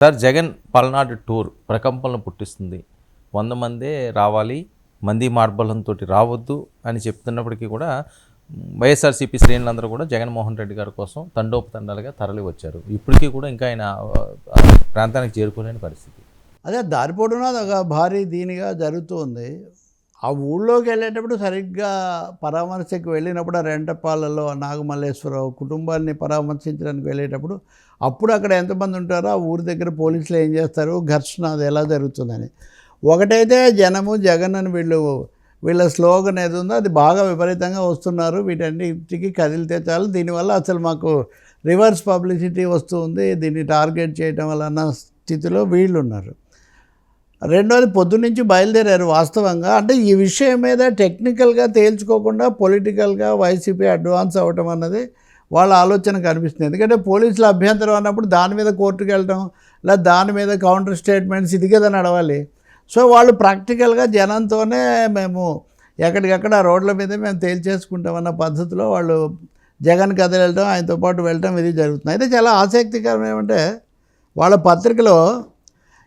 Sir Jagan Palnadu tour ప్రకంపనలు పుట్టిస్తుంది. వంద మందే రావాలి మంది మార్బలంతో రావద్దు అని చెప్తున్నప్పటికీ కూడా వైఎస్ఆర్సీపీ శ్రేణులందరూ కూడా జగన్మోహన్ రెడ్డి గారి కోసం తండోపతండాలుగా తరలి వచ్చారు ఇప్పటికీ కూడా ఇంకా ఆయన ప్రాంతానికి చేరుకోలేని పరిస్థితి. అదే దారిపోవడం ఒక భారీ దీనిగా జరుగుతుంది ఆ ఊళ్ళోకి వెళ్ళేటప్పుడు సరిగ్గా పరామర్శకు వెళ్ళినప్పుడు ఆ రెంటపాలలో నాగమల్లేశ్వరరావు కుటుంబాన్ని పరామర్శించడానికి వెళ్ళేటప్పుడు అప్పుడు అక్కడ ఎంతమంది ఉంటారో ఆ ఊరి దగ్గర పోలీసులు ఏం చేస్తారు? ఘర్షణ అది ఎలా జరుగుతుందని. ఒకటైతే జనము జగన్ అని వీళ్ళు వీళ్ళ స్లోగన్ ఏది ఉందో అది బాగా విపరీతంగా వస్తున్నారు. వీటన్నిటికి కదిలితే చాలు. దీనివల్ల అసలు మాకు రివర్స్ పబ్లిసిటీ వస్తుంది దీన్ని టార్గెట్ చేయడం వల్ల అన్న స్థితిలో వీళ్ళు ఉన్నారు రెండోది పొద్దున్నుంచి బయలుదేరారు వాస్తవంగా. అంటే ఈ విషయం మీద టెక్నికల్గా తేల్చుకోకుండా పొలిటికల్గా వైసీపీ అడ్వాన్స్ అవ్వటం అన్నది వాళ్ళ ఆలోచన కనిపిస్తుంది. ఎందుకంటే పోలీసుల అభ్యంతరం అన్నప్పుడు దాని మీద కోర్టుకు వెళ్ళటం లేదా దాని మీద కౌంటర్ స్టేట్మెంట్స్ ఇది కదా నడవాలి. సో వాళ్ళు ప్రాక్టికల్గా జనంతోనే మేము ఎక్కడికక్కడ ఆ రోడ్ల మీద మేము తేల్చేసుకుంటామన్న పద్ధతిలో వాళ్ళు జగన్ కథ వెళ్ళటం ఆయనతో పాటు వెళ్ళటం ఇది జరుగుతుంది. అయితే చాలా ఆసక్తికరం ఏమంటే వాళ్ళ పత్రికలో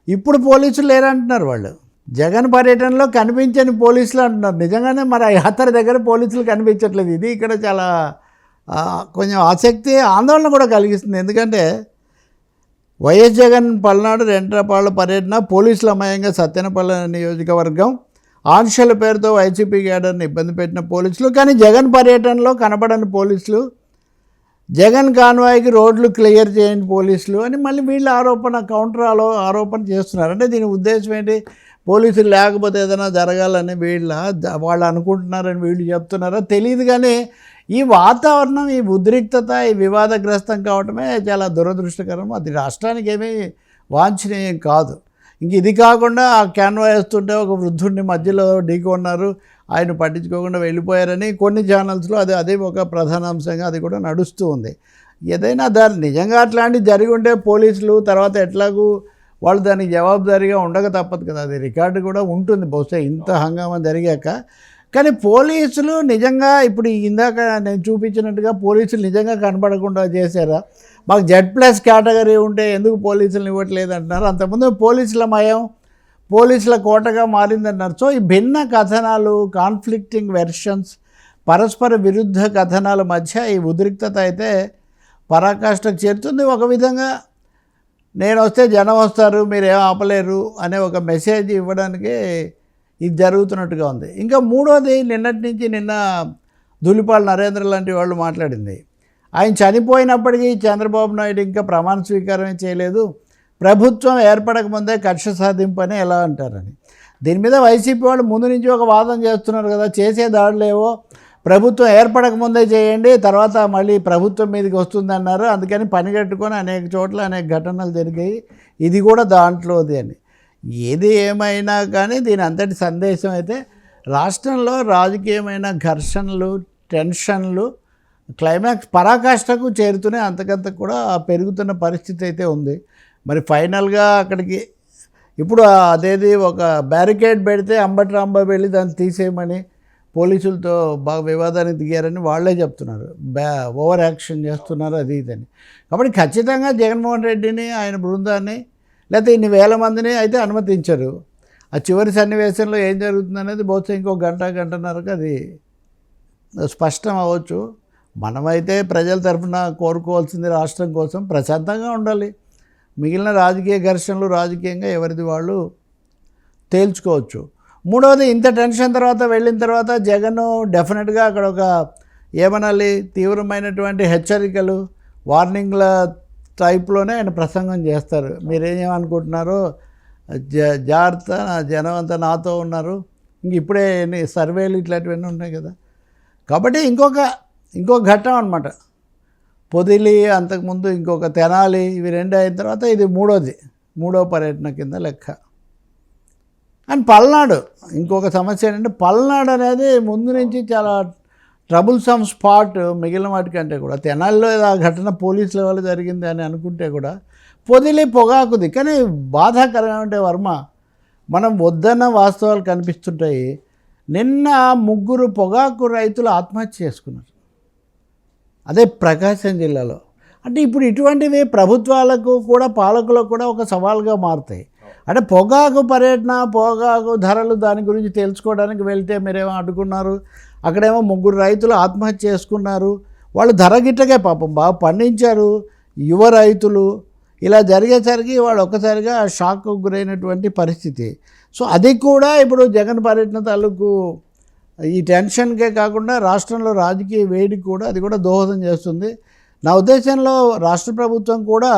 ఇప్పుడు పోలీసులు లేరంటున్నారు వాళ్ళు. జగన్ పర్యటనలో కనిపించని పోలీసులు అంటున్నారు. నిజంగానే మరి ఆ యాత్ర దగ్గర పోలీసులు కనిపించట్లేదు. ఇది ఇక్కడ చాలా కొంచెం ఆసక్తి ఆందోళన కూడా కలిగిస్తుంది. ఎందుకంటే వైఎస్ జగన్ పల్నాడు రెంట్రపాళ్ళ పర్యటన పోలీసుల అమయంగా సత్యనపల్లి నియోజకవర్గం ఆంక్షల పేరుతో వైసీపీ క్యాడర్ని ఇబ్బంది పెట్టిన పోలీసులు కానీ జగన్ పర్యటనలో కనపడని పోలీసులు జగన్ కాన్వాయ్కి రోడ్లు క్లియర్ చేయని పోలీసులు అని మళ్ళీ వీళ్ళ ఆరోపణ కౌంటర్ ఆలో ఆరోపణ చేస్తున్నారు. అంటే దీని ఉద్దేశం ఏంటి? పోలీసులు లేకపోతే ఏదైనా జరగాలని వీళ్ళ వాళ్ళు అనుకుంటున్నారని వీళ్ళు చెప్తున్నారో? తెలియదు కానీ ఈ వాతావరణం ఈ ఉద్రిక్తత ఈ వివాదగ్రస్తం కావటమే చాలా దురదృష్టకరం. అది రాష్ట్రానికి ఏమీ వాంఛనీయం కాదు. ఇంక ఇది కాకుండా ఆ క్యాన్వా వేస్తుంటే ఒక వృద్ధుడిని మధ్యలో ఢీకొన్నారు ఆయన పట్టించుకోకుండా వెళ్ళిపోయారని కొన్ని ఛానల్స్లో అది అదే ఒక ప్రధాన అంశంగా అది కూడా నడుస్తూ ఉంది. ఏదైనా దాని నిజంగా అట్లాంటివి జరిగి ఉంటే పోలీసులు తర్వాత ఎట్లాగూ వాళ్ళు దానికి జవాబుదారీగా ఉండక తప్పదు కదా. అది రికార్డు కూడా ఉంటుంది. బహుశా ఇంత హంగామా జరిగాక కానీ పోలీసులు నిజంగా ఇప్పుడు ఇందాక నేను చూపించినట్టుగా పోలీసులు నిజంగా కనపడకుండా చేశారా? మాకు జెడ్ ప్లస్ కేటగిరీ ఉంటే ఎందుకు పోలీసులు ఇవ్వట్లేదు అంటున్నారు. అంతకుముందు పోలీసుల మయం పోలీసుల కోటగా మారిందన్నారు. సో ఈ భిన్న కథనాలు కాన్ఫ్లిక్టింగ్ వెర్షన్స్ పరస్పర విరుద్ధ కథనాల మధ్య ఈ ఉద్రిక్తత అయితే పరాకాష్ఠకు చేరుతుంది. ఒక విధంగా నేను వస్తే జనం వస్తారు మీరు ఏం ఆపలేరు అనే ఒక మెసేజ్ ఇవ్వడానికి ఇది జరుగుతున్నట్టుగా ఉంది. ఇంకా మూడోది నిన్నటి నుంచి నిన్న ధూళిపాల్ నరేంద్ర లాంటి వాళ్ళు మాట్లాడింది. ఆయన చనిపోయినప్పటికీ చంద్రబాబు నాయుడు ఇంకా ప్రమాణ స్వీకారమే చేయలేదు. ప్రభుత్వం ఏర్పడక ముందే కక్ష సాధింపు అని ఎలా అంటారని. దీని మీద వైసీపీ వాళ్ళు ముందు నుంచి ఒక వాదన చేస్తున్నారు కదా చేసే దాడులేవో ప్రభుత్వం ఏర్పడక ముందే చేయండి తర్వాత మళ్ళీ ప్రభుత్వం మీదకి వస్తుందన్నారు. అందుకని పని కట్టుకొని అనేక చోట్ల అనేక ఘటనలు జరిగాయి. ఇది కూడా దాంట్లోది అని. ఏది ఏమైనా కానీ దీని అంతటి సందేశం అయితే రాష్ట్రంలో రాజకీయమైన ఘర్షణలు టెన్షన్లు క్లైమాక్స్ పరాకాష్ఠకు చేరుతూనే అంతకంత కూడా పెరుగుతున్న పరిస్థితి అయితే ఉంది. మరి ఫైనల్గా అక్కడికి ఇప్పుడు అదేది ఒక బ్యారికేడ్ పెడితే అంబటి రాంబాబు వెళ్ళి దాన్ని తీసేయమని పోలీసులతో బాగా వివాదానికి దిగారని వాళ్ళే చెప్తున్నారు. బ్యా ఓవర్ యాక్షన్ చేస్తున్నారు అది ఇదని. కాబట్టి ఖచ్చితంగా జగన్మోహన్ రెడ్డిని ఆయన బృందాన్ని లేకపోతే ఇన్ని వేల మందిని అయితే అనుమతించరు. ఆ చివరి సన్నివేశంలో ఏం జరుగుతుంది అనేది బహుశా ఇంకో గంట గంటన్నరకు అది స్పష్టం అవ్వచ్చు. మనమైతే ప్రజల తరఫున కోరుకోవాల్సింది రాష్ట్రం కోసం ప్రశాంతంగా ఉండాలి. మిగిలిన రాజకీయ ఘర్షణలు రాజకీయంగా ఎవరిది వాళ్ళు తేల్చుకోవచ్చు. మూడవది ఇంత టెన్షన్ తర్వాత వెళ్ళిన తర్వాత జగన్ డెఫినెట్గా అక్కడ ఒక ఏమనాలి తీవ్రమైనటువంటి హెచ్చరికలు వార్నింగ్ల టైప్లోనే ఆయన ప్రసంగం చేస్తారు. మీరేమనుకుంటున్నారో జ జాగ్రత్త జనం అంతా నాతో ఉన్నారు. ఇంక ఇప్పుడే సర్వేలు ఇట్లాంటివన్నీ ఉన్నాయి కదా. కాబట్టి ఇంకొక ఇంకొక ఘట్టం అనమాట పొదిలి అంతకుముందు ఇంకొక తెనాలి ఇవి రెండు అయిన తర్వాత ఇది మూడోది. మూడో పర్యటన కింద లెక్క. అండ్ పల్నాడు ఇంకొక సమస్య ఏంటంటే పల్నాడు అనేది ముందు నుంచి చాలా ట్రబుల్ సమ్ స్పాట్ మిగిలిన వాటికంటే కూడా తెనాలిలో ఆ ఘటన పోలీసుల వల్ల జరిగింది అని అనుకుంటే కూడా పొదిలి పొగాకుది. కానీ బాధాకరమైన వర్మ మనం వద్దన్న వాస్తవాలు కనిపిస్తుంటాయి. నిన్న ముగ్గురు పొగాకు రైతులు ఆత్మహత్య చేసుకున్నారు. అదే ప్రకాశం జిల్లాలో. అంటే ఇప్పుడు ఇటువంటివి ప్రభుత్వాలకు కూడా పాలకులకు కూడా ఒక సవాల్గా మారుతాయి. అంటే పొగాకు పర్యటన పొగాకు ధరలు దాని గురించి తెలుసుకోవడానికి వెళ్తే మీరేమో అడ్డుకున్నారు అక్కడేమో ముగ్గురు రైతులు ఆత్మహత్య చేసుకున్నారు. వాళ్ళు ధర గిట్లకే పాపం బాగా పండించారు. యువ రైతులు. ఇలా జరిగేసరికి వాళ్ళు ఒక్కసారిగా షాక్ గురైనటువంటి పరిస్థితి. సో అది కూడా ఇప్పుడు జగన్ పర్యటన తాలూకు ఈ టెన్షన్కే కాకుండా రాష్ట్రంలో రాజకీయ వేడికి కూడా అది కూడా దోహదం చేస్తుంది. నా ఉద్దేశంలో రాష్ట్ర ప్రభుత్వం కూడా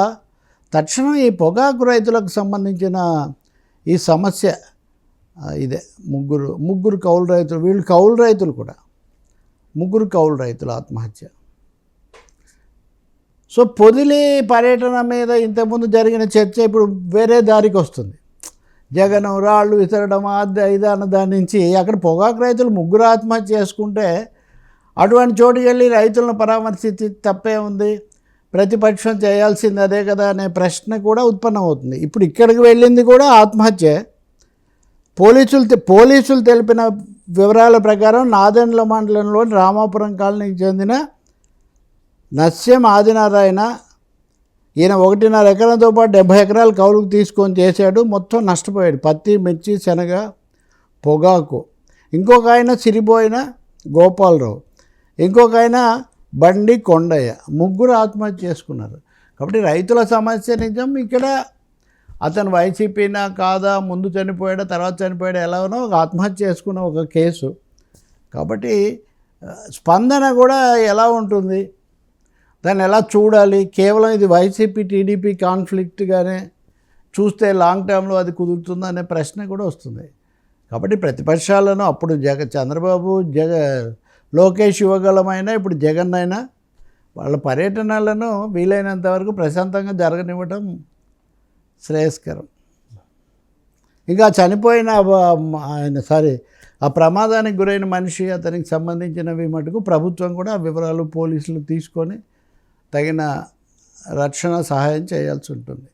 తక్షణం ఈ పొగాకు రైతులకు సంబంధించిన ఈ సమస్య ఇదే ముగ్గురు ముగ్గురు కౌలు రైతులు వీళ్ళు కౌలు రైతులు కూడా. ముగ్గురు కౌలు రైతులు ఆత్మహత్య. సో పొదిలి పర్యటన మీద ఇంతకుముందు జరిగిన చర్చ ఇప్పుడు వేరే దారికి వస్తుంది. జగన్ రాళ్ళు విసరడం అది ఇది అన్న దాని నుంచి అక్కడ పొగాకు రైతులు ముగ్గురు ఆత్మహత్య చేసుకుంటే అటువంటి చోటుకి వెళ్ళి రైతులను పరామర్శించి తప్పే ఉంది. ప్రతిపక్షం చేయాల్సింది అదే కదా అనే ప్రశ్న కూడా ఉత్పన్నమవుతుంది. ఇప్పుడు ఇక్కడికి వెళ్ళింది కూడా ఆత్మహత్య. పోలీసులు పోలీసులు తెలిపిన వివరాల ప్రకారం నాదెండ్ల మండలంలోని రామాపురం కాలనీకి చెందిన నస్యం ఆదినారాయణ ఈయన ఒకటిన్నర ఎకరంతో పాటు డెబ్బై ఎకరాలు కౌలుకు తీసుకొని చేశాడు. మొత్తం నష్టపోయాడు. పత్తి మిర్చి శనగ పొగాకు. ఇంకొక ఆయన సిరిపోయిన గోపాలరావు. ఇంకొక ఆయన బండి కొండయ్య. ముగ్గురు ఆత్మహత్య చేసుకున్నారు. కాబట్టి రైతుల సమస్య నిజం. ఇక్కడ అతను వైసీపీనా కాదా ముందు చనిపోయాడా తర్వాత చనిపోయాడా ఎలాగనో ఒక ఆత్మహత్య చేసుకున్న ఒక కేసు. కాబట్టి స్పందన కూడా ఎలా ఉంటుంది? దాన్ని ఎలా చూడాలి? కేవలం ఇది వైసీపీ టీడీపీ కాన్ఫ్లిక్ట్గానే చూస్తే లాంగ్ టర్మ్లో అది కుదురుతుందా అనే ప్రశ్న కూడా వస్తుంది. కాబట్టి ప్రతిపక్షాలను అప్పుడు జగ చంద్రబాబు జగ లోకేష్ ఇవ్వగలమైనా ఇప్పుడు జగన్ అయినా వాళ్ళ పర్యటనలను వీలైనంత వరకు ప్రశాంతంగా జరగనివ్వటం శ్రేయస్కరం. ఇంకా చనిపోయిన ఆయన సారీ ఆ ప్రమాదానికి గురైన మనిషి అతనికి సంబంధించినవి మటుకు ప్రభుత్వం కూడా వివరాలు పోలీసులు తీసుకొని తగిన రక్షణ సహాయం చేయాల్సి ఉంటుంది.